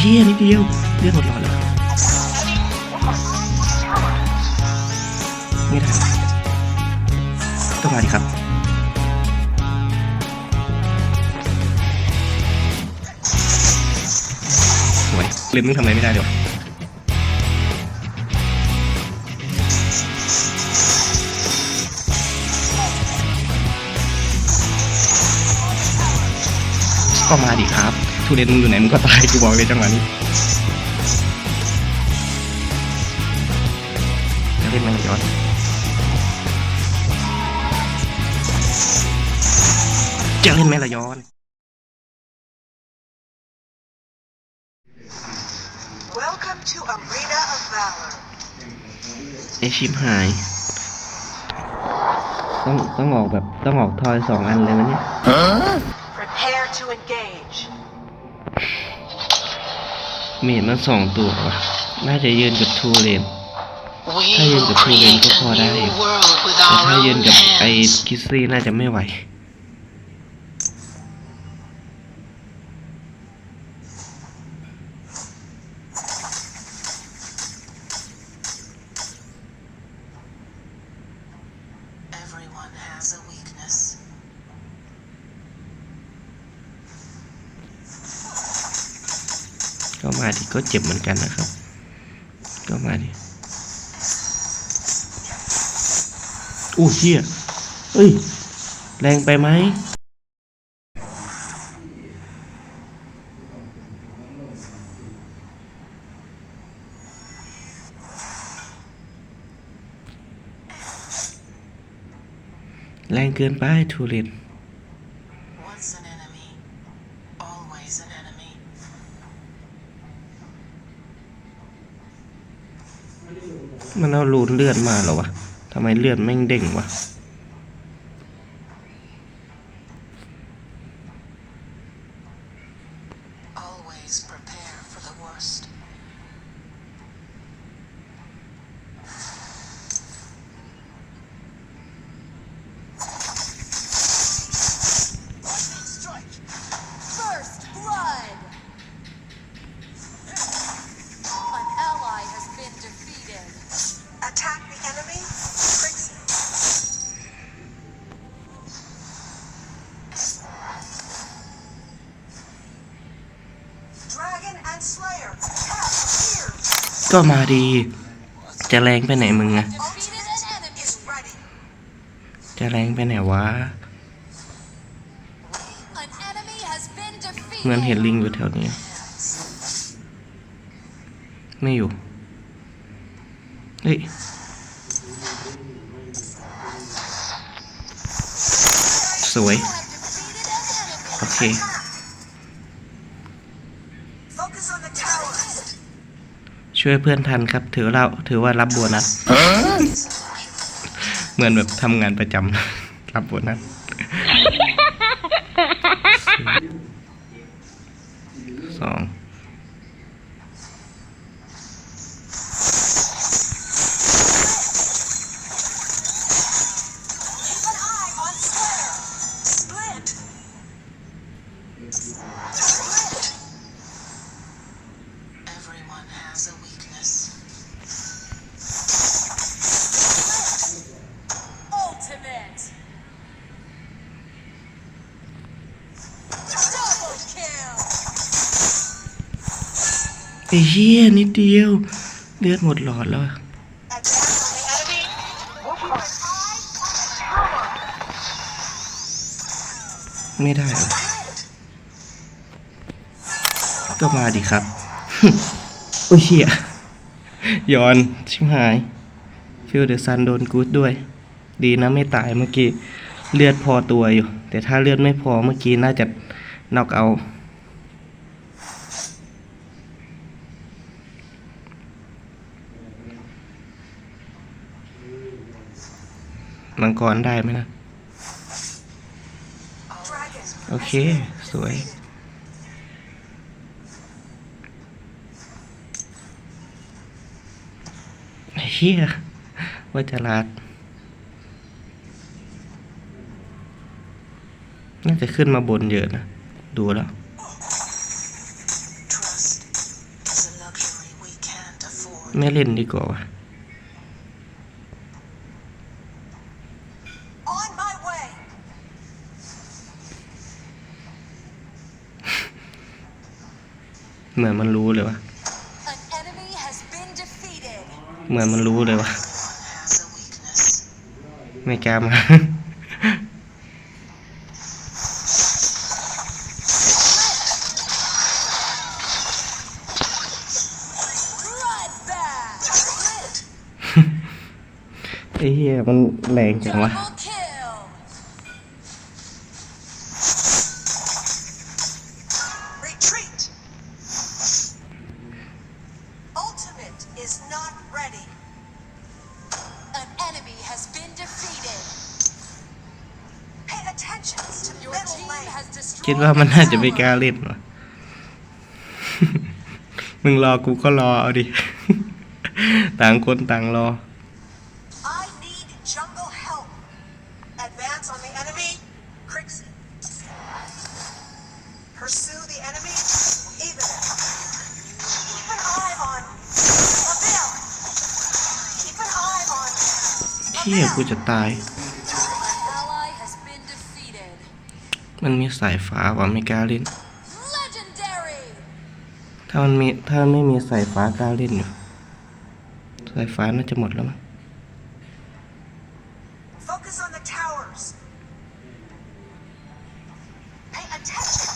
เหี้ยนิดเดียวเลือดหมดหลอดแล้วไม่ได้ก็มาดิครับสวยเล่นมึงทำอะไรไม่ได้เดี๋ยวก็มาดิครับ ทุเรนมึงอยู่ไหนมึงก็ตายกูบอกเลยจังหวะนี้จะเล่นมันย้อนจะเล่นไหมละย้อน Welcome to Arena of Valor. ไอชิปหาย ต้องต้องออกแบบต้องออกทอยสองอันเลยนะเนี่ย Prepare to engage. มดมันสองตัววะน่าจะยืนกับทูเลน We ถ้ายืน will กับทูเลน create ก็พอ a ได้อยู่ new world with แต่ our ถ้ายืน own กับไอ hands. คิสซี่น่าจะไม่ไหว ก็มาดิก็เจ็บเหมือนกันนะครับ ก็มาดิอู้เฮียเอ้ย แรงไปไหมแรงเกินไปทูเรน Once an enemy, always an enemy. มันเอารูนเลือดมาเหรอวะทำไมเลือดแม่งเด้งวะ ก็มาดี จะแรงไปไหนมึงอะจะแรงไปไหนวะ เหมือนเห็นลิงอยู่แถวนี้ ไม่อยู่ เฮ้ยสวย โอเค Focus on the towers. ช่วยเพื่อนทันครับ ถือเราถือว่ารับโบนัสเหมือนแบบทำงานประจำรับโบนัสสอง ไอ้เหี้ยนิดเดียว เลือดหมดหลอดแล้วไม่ได้หรอก็มาดิครับ โอ้ยเหี้ยย้อนชิบหายฟิลเดอร์ซันโดนกูดด้วย ดีนะไม่ตายเมื่อกี้ เลือดพอตัวอยู่ แต่ถ้าเลือดไม่พอเมื่อกี้น่าจะนอกเอา มังกรได้ไหมนะ โอเค สวย เฮียว่าจะลาด น่าจะขึ้นมาบนเยอะนะ ดูแล้วไม่เล่นดีกว่าวะ On my way. เหมือนมันรู้เลยวะ An enemy has been defeated. เหมือนมันรู้เลยวะ Has a weakness. ไม่กล้ามา Bloodbath. ไอ้เหี้ยมันแรงจังวะ ว่ามันน่าจะ a ไม่ก tower. ล้าเล่นวะมึงรอกูก็รอเอาดิ ต่างคนต่างรอ I need jungle help. Advance on the enemy. Crixie. Pursue the enemy. Even it. Keep an eye on Lavelle. Keep an eye on เที่ยกู Lavelle. จะตาย มันมีสายฟ้าว่ะไม่กล้าเล่น Legendary. ถ้ามันมีถ้ามันไม่มีสายฟ้ากล้าเล่นอยู่ สายฟ้าน่าจะหมดแล้วมั้ง Focus on the towers. Pay attention.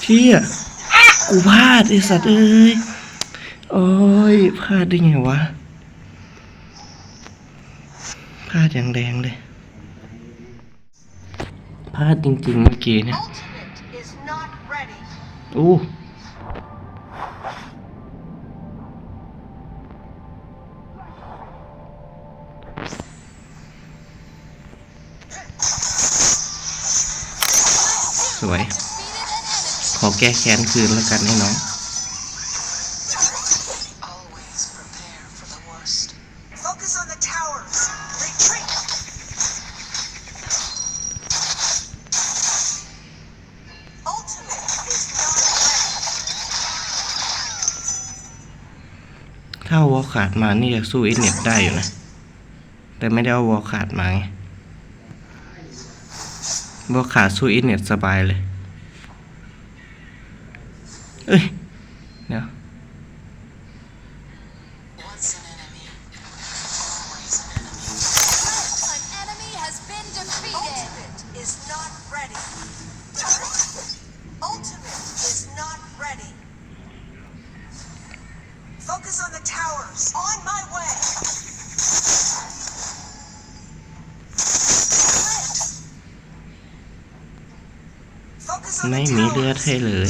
เชี่ยกูพลาดไอสัตว์เอ้ย โอ้ยพลาดได้ไงวะพลาดอย่างแรงเลย พลาดจริงๆเมื่อกี้เนี่ย Ultimate is not ready. อู้สวย Defeated an enemy. ขอแก้แค้นคืนแล้วกันให้น้อง ถ้าเอาวอลขาดมานี่จะสู้อินเน็ตได้อยู่นะ แต่ไม่ได้เอาวอลขาดมาไงวอลขาดสู้อินเน็ตสบายเลย ไม่มีเลือดให้เลย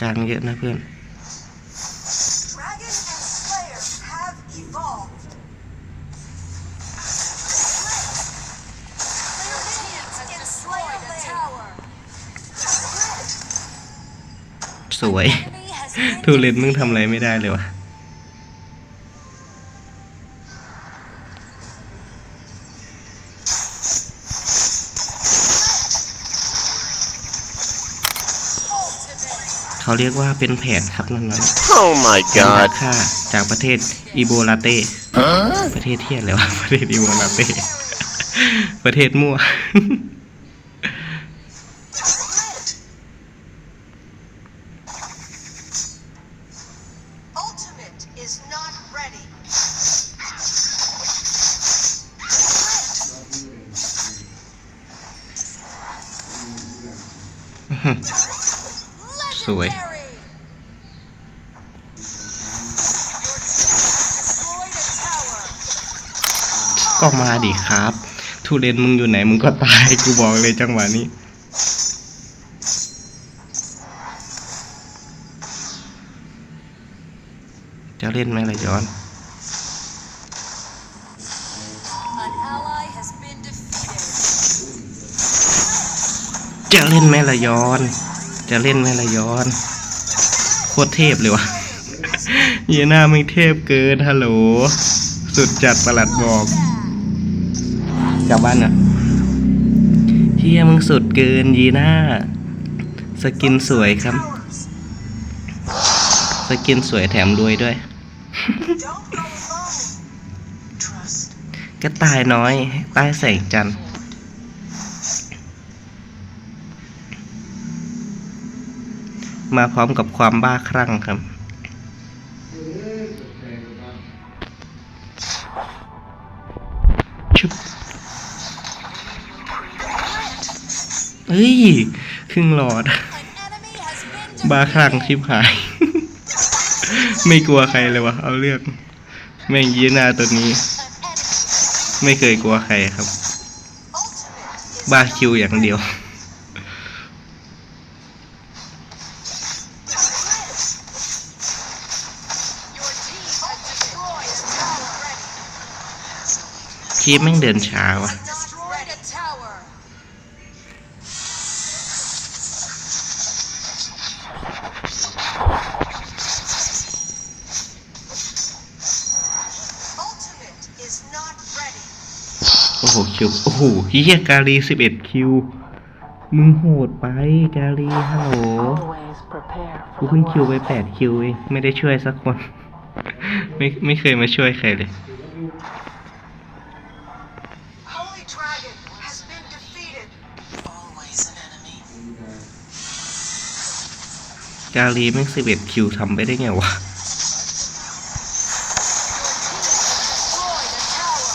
กลางเยอะนะเพื่อนสวย ทูเลนมึงทำอะไรไม่ได้เลยวะ เขาเรียกว่าเป็นแผนครับนั่นนั้น Oh my การ god. ค่าจากประเทศอีโบลาเต้ ประเทศเที่ยอะไรวะ ประเทศอีโบลาเต้ ประเทศมั่ว Ultimate is not ready. สวย ก็มาดิครับทูเรนมึงอยู่ไหนมึงก็ตายกูบอกเลยจังหวะนี้จะเล่นไหมล่ะย้อนจะเล่นไหมล่ะย้อน จะเล่นไหมล่ะย้อน โคตรเทพเลยวะเยน่าไม่เทพเกินฮัลโหล สุดจัดประหลัดบอกกลับบ้านนะเฮียมึงสุดเกินยีน่า สกินสวยครับ สกินสวยแถมรวยด้วย กระต่ายน้อยใต้แสงจันทร์ มาพร้อมกับความบ้าคลั่งครับ ชุบเฮ้ย ครึ่งหลอด บ้าคลั่งชิบหาย ไม่กลัวใครเลยวะ เอาเรื่องแม่งยีหนาตัวนี้ ไม่เคยกลัวใครครับ บ้าคิวอย่างเดียว คีปแม่งเดินช้าวะ Destroyed a tower. ultimate is not ready. โอ้โหคิว โอ้โหเฮียกาลีสิบเอ็ดคิว มึงโหดไปกาลีฮัลโหล Always prepare กูเพิ่งคิวไปแปดคิวเอง ไม่ได้ช่วยสักคน ไม่ไม่เคยมาช่วยใครเลย กาลีแม่งสิบเอ็ดคิวทำไปได้ไงวะ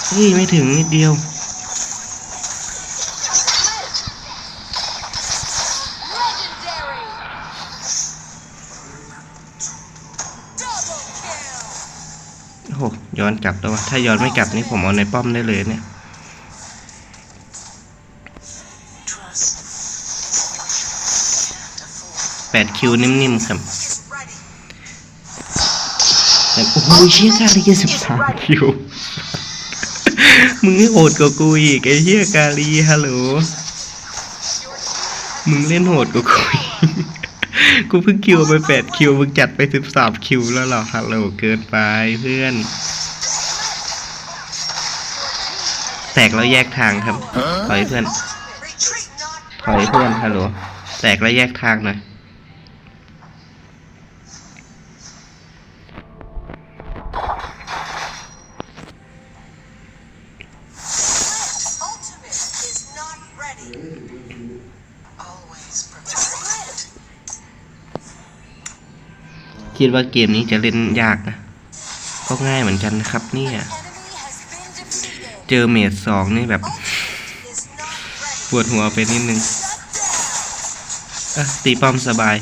เฮ้ย ไม่ถึงนิดเดียว โอ้โหย้อนกลับแล้ววะ ถ้าย้อนไม่กลับนี่ผมเอาในป้อมได้เลยเนี่ย 8คิวนิ่มๆครับแต่โอ้ยเชี่ยกาลี13คิว มึงให้โหดกว่ากูอีกไอ้เชี่ยกาลีฮัลโหล มึงเล่นโหดกว่ากูกูเพิ่งคิวไป8คิวมึงจัดไป13คิวแล้วหรอฮัลโหลเกินไปเพื่อน แตกแล้วแยกทางครับถอยเพื่อนถอยเพื่อนฮัลโหลแตกแล้วแยกทางหน่อย คิดว่าเกมนี้จะเล่นยากนะก็ง่ายเหมือนกันนะครับเนี่ยเจอเมดสองนี่แบบ ปวดหัวไปนิดนึงอะตีป้อมสบาย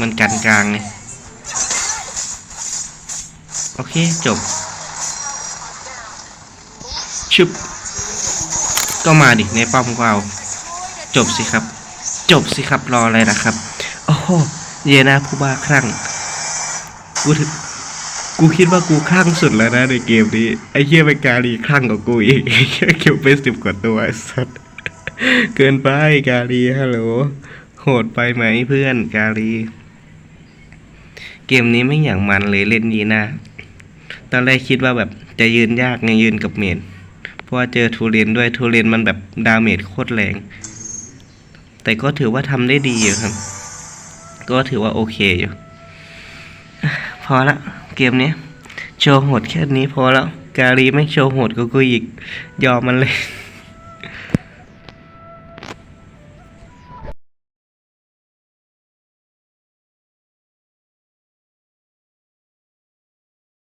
มันกันกลางไงโอเค จบชึบก็มาดิ ในป้อมก็เอาจบสิครับ จบสิครับรออะไรนะครับ โอ้โห เยนาผู้บ้าคลั่ง กูถึงกูคิดว่ากูคลั่งสุดแล้วนะในเกมนี้ ไอ้เหี้ยเป็นกาลีคลั่งกว่ากูอีกไอ้เหี้ยคิวไปสิบกว่าตัวไอ้สัสเกินไปกาลีฮัลโหลโหดไปไหมเพื่อนกาลี เกมนี้ไม่อย่างมันเลยเล่นยีนาตอนแรกคิดว่าแบบจะยืนยากไงยืนกับเมนเพราะว่าเจอทูเรนด้วยทูเรนมันแบบดาเมจโคตรแรง แต่ก็ถือว่าทำได้ดีอยู่ครับ ก็ถือว่าโอเคอยู่ พอละเกมนี้โชว์โหดแค่นี้พอแล้ว การีไม่โชว์โหดก็กูอีก ยอมมันเลย